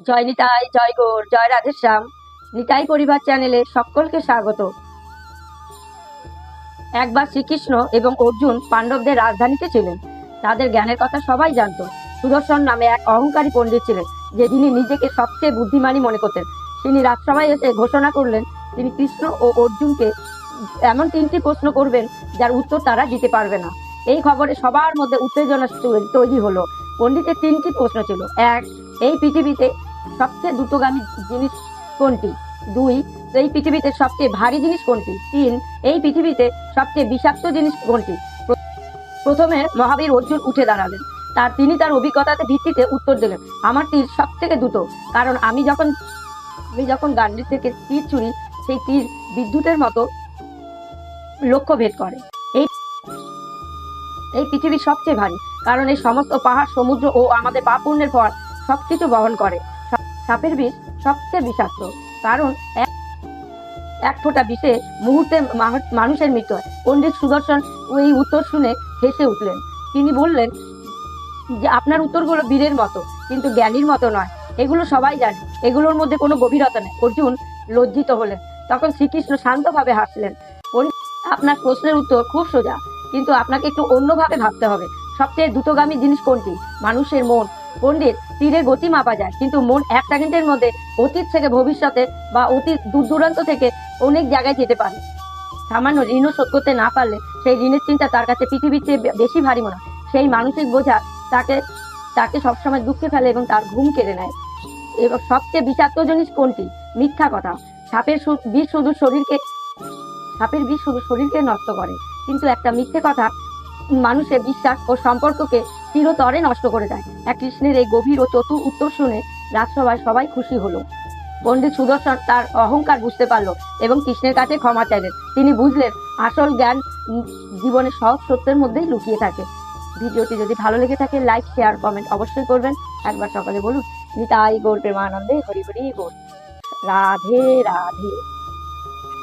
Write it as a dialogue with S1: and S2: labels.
S1: জয় নিতাই, জয় গৌর, জয় রাধেশ্যাম নিতাই পরিবার চ্যানেলে সকলকে স্বাগত। একবার শ্রীকৃষ্ণ এবং অর্জুন পাণ্ডবদের রাজধানীতে ছিলেন। তাদের জ্ঞানের কথা সবাই জানতো। সুদর্শন নামে এক অহংকারী পণ্ডিত ছিলেন, যে যিনি নিজেকে সবচেয়ে বুদ্ধিমানী মনে করতেন। তিনি রাজসভায় এসে ঘোষণা করলেন, তিনি কৃষ্ণ ও অর্জুনকে এমন তিনটি প্রশ্ন করবেন, যার উত্তর তারা দিতে পারবে না। এই খবরে সবার মধ্যে উত্তেজনা তৈরি হলো। পণ্ডিতের তিনটি প্রশ্ন ছিল। এক, এই পৃথিবীতে সবচেয়ে দ্রুতগামী জিনিস কোনটি? দুই, এই পৃথিবীতে সবচেয়ে ভারী জিনিস কোনটি? তিন, এই পৃথিবীতে সবচেয়ে বিষাক্ত জিনিস কোনটি? প্রথমে মহাবীর অর্জুন উঠে দাঁড়ালেন। তার, তিনি তার অভিজ্ঞতাতে ভিত্তিতে উত্তর দিলেন, আমার তীর সব থেকে দ্রুত, কারণ আমি যখন আমি যখন গান্ডির থেকে তীর ছুরি সেই তীর বিদ্যুতের মতো লক্ষ্য ভেদ করে। এই এই পৃথিবী সবচেয়ে ভারী, কারণ এই সমস্ত পাহাড়, সমুদ্র ও আমাদের পাপুণ্যের ফল সবকিছু বহন করে। সাপের বিষ সবচেয়ে বিষাক্ত। কারণ এক এক ফোঁটা বিষে মুহূর্তে মানুষের মৃত্যু হয়। পণ্ডিত সুদর্শন ওই উত্তর শুনে হেসে উঠলেন। তিনি বললেন যে, আপনার উত্তরগুলো বীরের মতো, কিন্তু জ্ঞানীর মতো নয়। এগুলো সবাই জানে। এগুলোর মধ্যে কোনো গভীরতা নেই। অর্জুন লজ্জিত হলেন। তখন শ্রীকৃষ্ণ শান্তভাবে হাসলেন। আপনার প্রশ্নের উত্তর খুব সোজা, কিন্তু আপনাকে একটু অন্যভাবে ভাবতে হবে। সবচেয়ে দ্রুতগামী জিনিস কোনটি? মানুষের মন। পণ্ডিত, তীরে গতি মাপা যায়। কিন্তু মন এক সেকেন্ডের মধ্যে অতীত থেকে ভবিষ্যতে বা অতীত দূর দূরান্ত থেকে অনেক জায়গায় যেতে পারে। সামান্য ঋণও শোধ করতে না পারলে সেই ঋণের চিন্তা তার কাছে পৃথিবীর চেয়ে বেশি ভারী মনে সেই মানসিক বোঝা তাকে তাকে সবসময় দুঃখে ফেলে এবং তার ঘুম কেড়ে নেয়। এবং সবচেয়ে বিষাক্ত জিনিস কোনটি? মিথ্যা কথা। সাপের বিষ শুধু শরীরকে, সাপের বিষ শুধু শরীরকে নষ্ট করে। কিন্তু একটা মিথ্যে কথা মানুষের বিশ্বাস ও সম্পর্ককে চিরতরে নষ্ট করে দেয়। এক কৃষ্ণের এই গভীর ও চতুর উত্তর শুনে রাজসভায় সবাই খুশি হলো। পণ্ডিত সুদর্শন তার অহংকার বুঝতে পারল এবং কৃষ্ণের কাছে ক্ষমা চাইলেন। তিনি বুঝলেন, আসল জ্ঞান জীবনের সহজ সত্যের মধ্যেই লুকিয়ে থাকে। ভিডিওটি যদি ভালো লেগে থাকে, লাইক, শেয়ার, কমেন্ট অবশ্যই করবেন। একবার সকালে বলুন, নিতাই গৌর প্রেমানন্দে হরি হরি বল। রাধে রাধে।